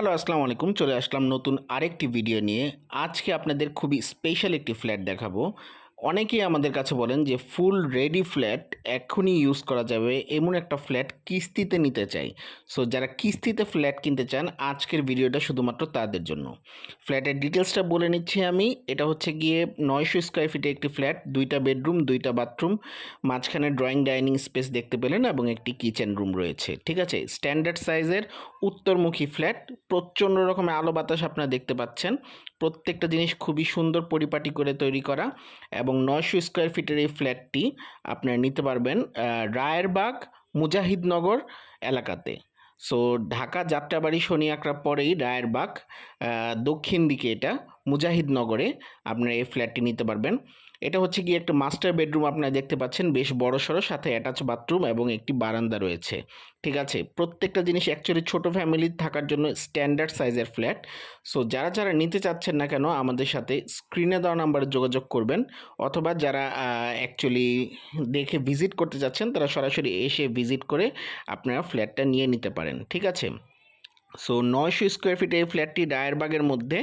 Hello, আসসালামু আলাইকুম। চলে আসলাম নতুন আরেকটি ভিডিও নিয়ে। আজকে আপনাদের খুবই স্পেশাল একটি ফ্ল্যাট দেখাবো। অনেকেই আমাদের কাছে বলেন যে ফুল রেডি ফ্ল্যাট এখনই ইউজ করা যাবে এমন একটা ফ্ল্যাট কিস্তিতে নিতে চাই। সো যারা কিস্তিতে ফ্ল্যাট কিনতে চান, আজকের ভিডিওটা শুধুমাত্র তাদের জন্য। ফ্ল্যাটের ডিটেলসটা বলে নিচ্ছি আমি। এটা হচ্ছে গিয়ে নয়শো স্কোয়ার ফিটে একটি ফ্ল্যাট, দুইটা বেডরুম, দুইটা বাথরুম, মাঝখানে ড্রয়িং ডাইনিং স্পেস দেখতে পেলেন এবং একটি কিচেন রুম রয়েছে। ঠিক আছে? স্ট্যান্ডার্ড সাইজের উত্তরমুখী ফ্ল্যাট, প্রচণ্ড রকমের আলো বাতাস আপনারা দেখতে পাচ্ছেন। প্রত্যেকটা জিনিস খুবই সুন্দর পরিপাটি করে তৈরি করা এবং নয়শো স্কোয়ার ফিটের এই ফ্ল্যাটটি আপনারা নিতে পারবেন রায়েরবাগ, মুজাহিদনগর এলাকাতে। সো ঢাকা যাত্রাবাড়ি শনি আঁকড়া পরেই রায়েরবাগ দক্ষিণ দিকে এটা। মুজাহিদনগরে আপনারা এই ফ্ল্যাটটি নিতে পারবেন। এটা হচ্ছে কি একটা মাস্টার বেডরুম আপনারা দেখতে পাচ্ছেন। বেশ বড় সড়ো সাথে অ্যাটাচ বাথরুম এবং একটি বারান্দা রয়েছে। ঠিক আছে? প্রত্যেকটা জিনিস অ্যাকচুয়ালি ছোট ফ্যামিলির থাকার জন্য স্ট্যান্ডার্ড সাইজের ফ্ল্যাট সো যারা যারা নিতে চাচ্ছেন না কেন, আমাদের সাথে স্ক্রিনে দেওয়া নাম্বারে যোগাযোগ করবেন। অথবা যারা অ্যাকচুয়ালি দেখে ভিজিট করতে যাচ্ছেন তারা সরাসরি এসে ভিজিট করে আপনারা ফ্ল্যাটটা নিয়ে নিতে পারেন। ঠিক আছে? সো নয়শো স্কোয়ার ফিট এই ফ্ল্যাটটি ডায়ারবাগের মধ্যে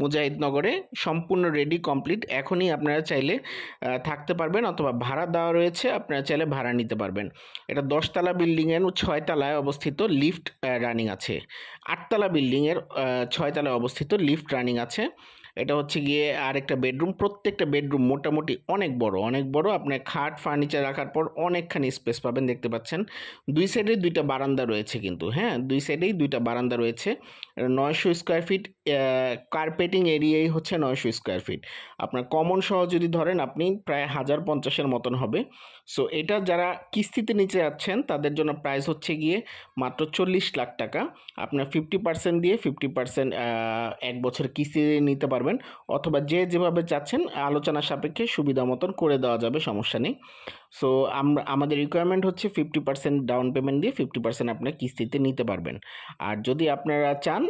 মুজাহিদনগরে সম্পূর্ণ রেডি কমপ্লিট এখনই আপনারা চাইলে থাকতে পারবেন অথবা ভাড়া দেওয়া রয়েছে, আপনারা চাইলে ভাড়া নিতে পারবেন। এটা দশতলা বিল্ডিংয়ের ছয়তলায় অবস্থিত লিফট রানিং আছে। আটতলা বিল্ডিংয়ের ছয়তলায় অবস্থিত লিফট রানিং আছে। এটা হচ্ছে গিয়ে আরেকটা বেডরুম। প্রত্যেকটা বেডরুম মোটামুটি অনেক বড় অনেক বড়। আপনার খাট, ফার্নিচার রাখার পর অনেকখানি স্পেস পাবেন, দেখতে পাচ্ছেন। দুই সাইডে দুইটা বারান্দা রয়েছে কিন্তু হ্যাঁ? দুই সাইডেই দুইটা বারান্দা রয়েছে। নয়শো স্কোয়ার ফিট কার্পেটিং এরিয়াই হচ্ছে নয়শো স্কোয়ার ফিট। আপনার কমন সহ যদি ধরেন, আপনি প্রায় হাজার পঞ্চাশের মতন হবে। সো, এটা যারা কিস্তিতে নিচে যাচ্ছেন তাদের জন্য প্রাইস হচ্ছে গিয়ে মাত্র চল্লিশ লাখ টাকা। আপনার ফিফটি পার্সেন্ট দিয়ে ফিফটি পার্সেন্ট এক বছর কিস্তিতে নিতে পারবেন। অথবা যে যেভাবে চাচ্ছেন আলোচনা সাপেক্ষে সুবিধা মতন করে দেওয়া যাবে, সমস্যা নেই। সো আমরা, আমাদের রিকোয়ারমেন্ট হচ্ছে ফিফটি পার্সেন্ট ডাউন পেমেন্ট দিয়ে ফিফটি পার্সেন্ট আপনার কিস্তিতে নিতে পারবেন। আর যদি আপনারা চান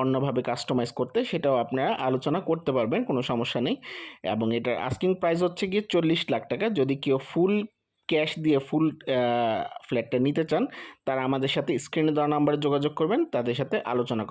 অন্যভাবে কাস্টমাইজ করতে, সেটাও আপনারা আলোচনা করতে পারবেন, কোনো সমস্যা নেই। এবং এটার আস্কিং প্রাইস হচ্ছে গিয়ে চল্লিশ লাখ টাকা। যদি কেউ ফুল ক্যাশ দিয়ে ফুল ফ্ল্যাটটা নিতে চান, তারা আমাদের সাথে স্ক্রিনে দেওয়া নাম্বারে যোগাযোগ করবেন, তাদের সাথে আলোচনা